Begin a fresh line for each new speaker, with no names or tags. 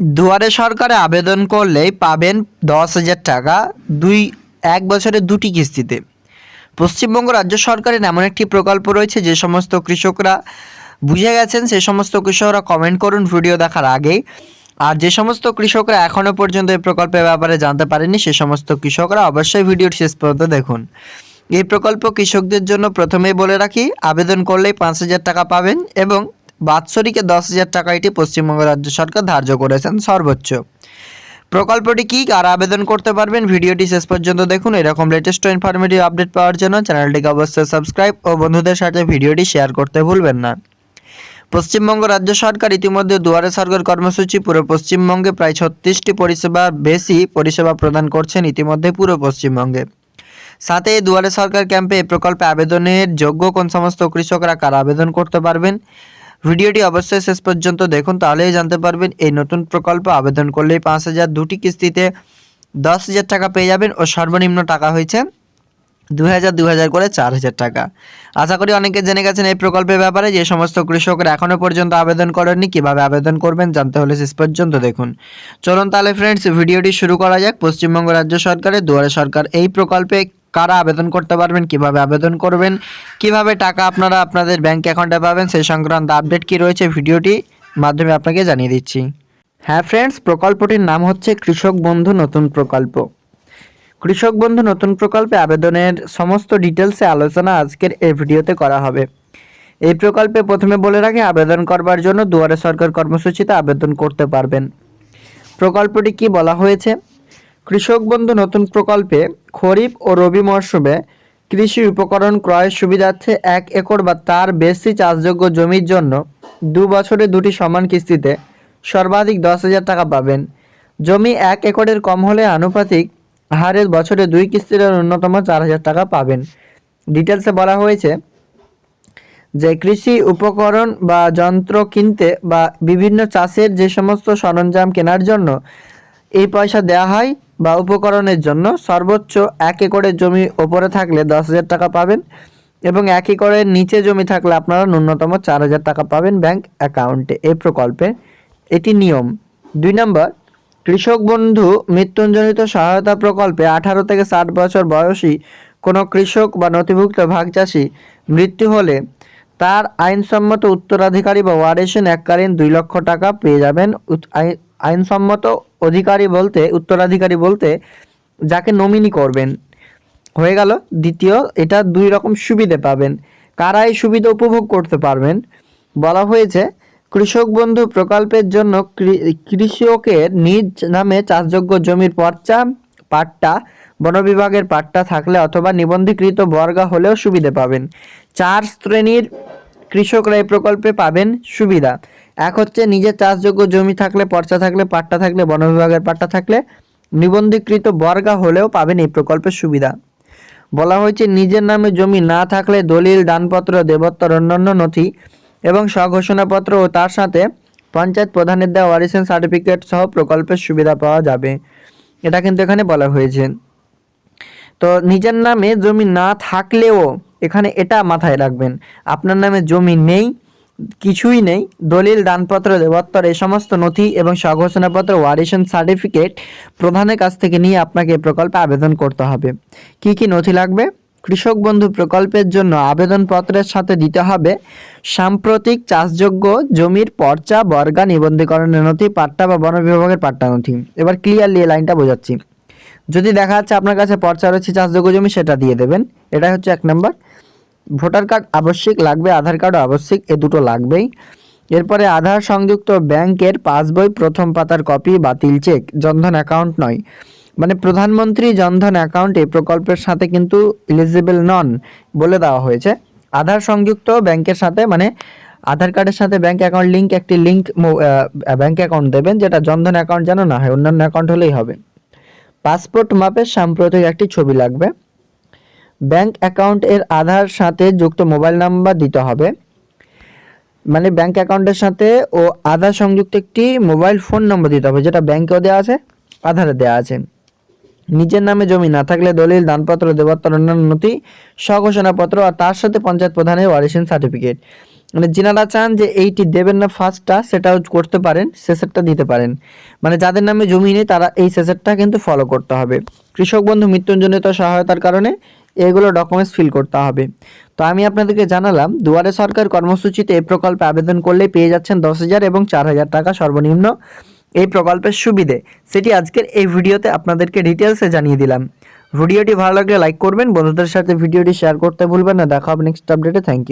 দুয়ারে সরকারে আবেদন করলেই পাবেন দশ হাজার টাকা দুই, এক বছরে দুটি কিস্তিতে। পশ্চিমবঙ্গ রাজ্য সরকারের এমন একটি প্রকল্প রয়েছে যে সমস্ত কৃষকরা বুঝে গেছেন, সে সমস্ত কৃষকরা কমেন্ট করুন ভিডিও দেখার আগেই। আর যে সমস্ত কৃষকরা এখনও পর্যন্ত এই প্রকল্পের ব্যাপারে জানতে পারেনি সে সমস্ত কৃষকরা অবশ্যই ভিডিওর শেষ পর্যন্ত দেখুন। এই প্রকল্প কৃষকদের জন্য প্রথমেই বলে রাখি, আবেদন করলেই পাঁচ হাজার টাকা পাবেন এবং বাৎসরিকে দশ হাজার টাকা এটি পশ্চিমবঙ্গ রাজ্য সরকার ধার্য করেছেন সর্বোচ্চ। প্রকল্পটি কি? কারা আবেদন করতে পারবেন? ভিডিওটি শেষ পর্যন্ত দেখুন। এরকম লেটেস্ট ইনফরমেটিভ আপডেট পাওয়ার জন্য চ্যানেলটিকে অবশ্যই সাবস্ক্রাইব ও বন্ধুদের সাথে ভিডিওটি শেয়ার করতে ভুলবেন না। পশ্চিমবঙ্গ রাজ্য সরকার ইতিমধ্যে দুয়ারে সরকার কর্মসূচি পুরো পশ্চিমবঙ্গে প্রায় ছত্রিশটি পরিষেবা বেশি পরিষেবা প্রদান করছেন ইতিমধ্যে পুরো পশ্চিমবঙ্গে। সাথে দুয়ারে সরকার ক্যাম্পে এই প্রকল্পে আবেদনের যোগ্য কোন সমস্ত কৃষকরা কারা আবেদন করতে পারবেন? ভিডিওটি অবশ্যই শেষ পর্যন্ত দেখুন, তাহলেই জানতে পারবেন এই নতুন প্রকল্প। আবেদন করলেই পাঁচ হাজার, দুটি কিস্তিতে দশ হাজার টাকা পেয়ে যাবেন ও সর্বনিম্ন টাকা হয়েছে দু হাজার দু হাজার করে চার হাজার টাকা। আশা করি অনেকে জেনে গেছেন এই প্রকল্পের ব্যাপারে যে সমস্ত কৃষকরা এখনও পর্যন্ত আবেদন করেননি, কীভাবে আবেদন করবেন জানতে হলে শেষ পর্যন্ত দেখুন। চলুন তাহলে ফ্রেন্ডস ভিডিওটি শুরু করা যাক। পশ্চিমবঙ্গ রাজ্য সরকারের, দুয়ারে সরকার এই প্রকল্পে কারা আবেদন করতে পারবেন, কীভাবে আবেদন করবেন, কীভাবে টাকা আপনারা আপনাদের ব্যাংক অ্যাকাউন্টে পাবেন, সেই সংক্রান্ত আপডেট কি রয়েছে ভিডিওটি মাধ্যমে আপনাকে জানিয়ে দিচ্ছি। হ্যাঁ ফ্রেন্ডস প্রকল্পটির নাম হচ্ছে কৃষক বন্ধু নতুন প্রকল্প। কৃষক বন্ধু নতুন প্রকল্পে আবেদনের সমস্ত ডিটেলসে আলোচনা আজকের এই ভিডিওতে করা হবে। এই প্রকল্পে প্রথমে বলে রাখি, আবেদন করবার জন্য দুয়ারে সরকার কর্মসূচিতে আবেদন করতে পারবেন। প্রকল্পটি কি বলা হয়েছে? কৃষক বন্ধু নতুন প্রকল্পে খরিফ ও রবি মরশুমে কৃষি উপকরণ ক্রয়ের সুবিধার্থে এক একর বা তার বেশি চাষযোগ্য জমির জন্য দু বছরে দুটি সমান কিস্তিতে সর্বাধিক দশ হাজার টাকা পাবেন। জমি এক একরের কম হলে আনুপাতিক হারের বছরে দুই কিস্তিতে ন্যূনতম চার হাজার টাকা পাবেন। ডিটেলসে বলা হয়েছে যে কৃষি উপকরণ বা যন্ত্র কিনতে বা বিভিন্ন চাষের যে সমস্ত সরঞ্জাম কেনার জন্য এই পয়সা দেওয়া হয়। বা উপকরণের জন্য সর্বোচ্চ এক একরের জমি ওপরে থাকলে দশ হাজার টাকা পাবেন এবং এক একরের নিচে জমি থাকলে আপনারা ন্যূনতম চার হাজার টাকা পাবেন ব্যাংক অ্যাকাউন্টে। এই প্রকল্পে এটি নিয়ম। দুই নম্বর, কৃষক বন্ধু মৃত্যুঞ্জনিত সহায়তা প্রকল্পে আঠারো থেকে ষাট বছর বয়সী কোনো কৃষক বা নথিভুক্ত ভাগ চাষি মৃত্যু হলে তার আইনসম্মত উত্তরাধিকারী বা ওয়ারেশন এককালীন দুই লক্ষ টাকা পেয়ে যাবেন। আইনসম্মত অধিকারী বলতে, উত্তরাধিকারী বলতে যাকে নমিনি করবেন। হয়ে গেল। দ্বিতীয়, এটা দুই রকম সুবিধে পাবেন। কারা এই সুবিধা উপভোগ করতে পারবেন? বলা হয়েছে, কৃষক বন্ধু প্রকল্পের জন্য কৃষকের নিজ নামে চাষযোগ্য জমির পর্চা, পাট্টা, বন বিভাগের পাট্টা থাকলে অথবা নিবন্ধীকৃত বর্গা হলেও সুবিধে পাবেন। চার শ্রেণির কৃষকরা এই প্রকল্পে পাবেন সুবিধা। এক হচ্ছে নিজের চাষযোগ্য জমি থাকলে, পর্চা থাকলে, পাট্টা থাকলে, বন বিভাগের পাট্টা থাকলে নিবন্ধীকৃত বর্গা হলেও পাবেন এই প্রকল্পের সুবিধা। বলা হয়েছে নিজের নামে জমি না থাকলে দলিল, দানপত্র দেবত্বর অন্যান্য নথি এবং স্বঘোষণাপত্র ও তার সাথে পঞ্চায়েত প্রধানের দেওয়া ওয়ারিশন সার্টিফিকেট সহ প্রকল্পের সুবিধা পাওয়া যাবে। এটা কিন্তু এখানে বলা হয়েছে। তো নিজের নামে জমি না থাকলেও এখানে এটা মাথায় রাখবেন। আপনার নামে জমি নেই, কিছুই নেই, দলিল, দানপত্র, দেবত্তর, এই সমস্ত নথি এবং স্বঘোষণাপত্র ওয়ারিশন সার্টিফিকেট প্রধানের কাছ থেকে নিয়ে আপনাকে এই প্রকল্পে আবেদন করতে হবে। কি কি নথি লাগবে? কৃষক বন্ধু প্রকল্পের জন্য আবেদনপত্রের সাথে দিতে হবে সাম্প্রতিক চাষযোগ্য জমির পর্চা, বর্গা, নিবন্ধীকরণের নথি, পাট্টা বা বন বিভাগের পাট্টা নথি। এবার ক্লিয়ারলি লাইনটা বোঝাচ্ছি। যদি দেখা যাচ্ছে আপনার কাছে পর্চা রয়েছে, চাষযোগ্য জমি, সেটা দিয়ে দেবেন। এটাই হচ্ছে এক নম্বর। ভোটার কার্ড আবশ্যিক লাগবে, আধার কার্ডও আবশ্যিক, এ দুটো লাগবেই। এরপরে আধার সংযুক্ত ব্যাংকের পাসবই প্রথম পাতার কপি, বাতিল চেক, জনধন অ্যাকাউন্ট নয়। মানে প্রধানমন্ত্রী জনধন অ্যাকাউন্ট এই প্রকল্পের সাথে কিন্তু এলিজিবল নন বলে দেওয়া হয়েছে। আধার সংযুক্ত ব্যাংকের সাথে মানে আধার কার্ডের সাথে ব্যাংক অ্যাকাউন্ট লিঙ্ক, একটি লিঙ্ক ব্যাংক অ্যাকাউন্ট দেবেন, যেটা জনধন অ্যাকাউন্ট যেন না হয়, অন্যান্য অ্যাকাউন্ট হলেই হবে। পাসপোর্ট মাপের সাম্প্রতিক একটি ছবি লাগবে। ব্যাংক অ্যাকাউন্ট এর আধার সাথে যুক্ত মোবাইল নাম্বার দিতে হবে। মানে ব্যাংক অ্যাকাউন্টের সাথে ও আধার সংযুক্ত একটি মোবাইল ফোন নম্বর দিতে হবে, যেটা ব্যাংকেও দেওয়া আছে, আধারে দেওয়া আছে। নিজের নামে জমি না থাকলে দলিল, দানপত্র, দেবত্তর, অন্যান্য নথি, স্বঘোষণাপত্র আর তার সাথে পঞ্চায়েত প্রধানের ওয়ারিশন সার্টিফিকেট। মানে যিনারা চান যে এইটি দেবেন না ফার্স্টটা, সেটাও করতে পারেন, শেষেরটা দিতে পারেন। মানে যাদের নামে জমি নেই, তারা এই শেষেরটা কিন্তু ফলো করতে হবে। কৃষক বন্ধু মৃত্যুঞ্জনিত সহায়তার কারণে এগুলো ডকুমেন্টস ফিল করতে হবে। তো আমি আপনাদেরকে জানালাম, দুয়ারে সরকার কর্মসূচিতে এই প্রকল্পে আবেদন করলে পেয়ে যাচ্ছেন দশ হাজার এবং চার হাজার টাকা সর্বনিম্ন। এই প্রকল্পের সুবিধে সেটি আজকের এই ভিডিওতে আপনাদেরকে ডিটেলসে জানিয়ে দিলাম। ভিডিওটি ভালো লাগলে লাইক করবেন, বন্ধুদের সাথে ভিডিওটি শেয়ার করতে ভুলবেন না। দেখা হবে নেক্সট আপডেটে থ্যাংক ইউ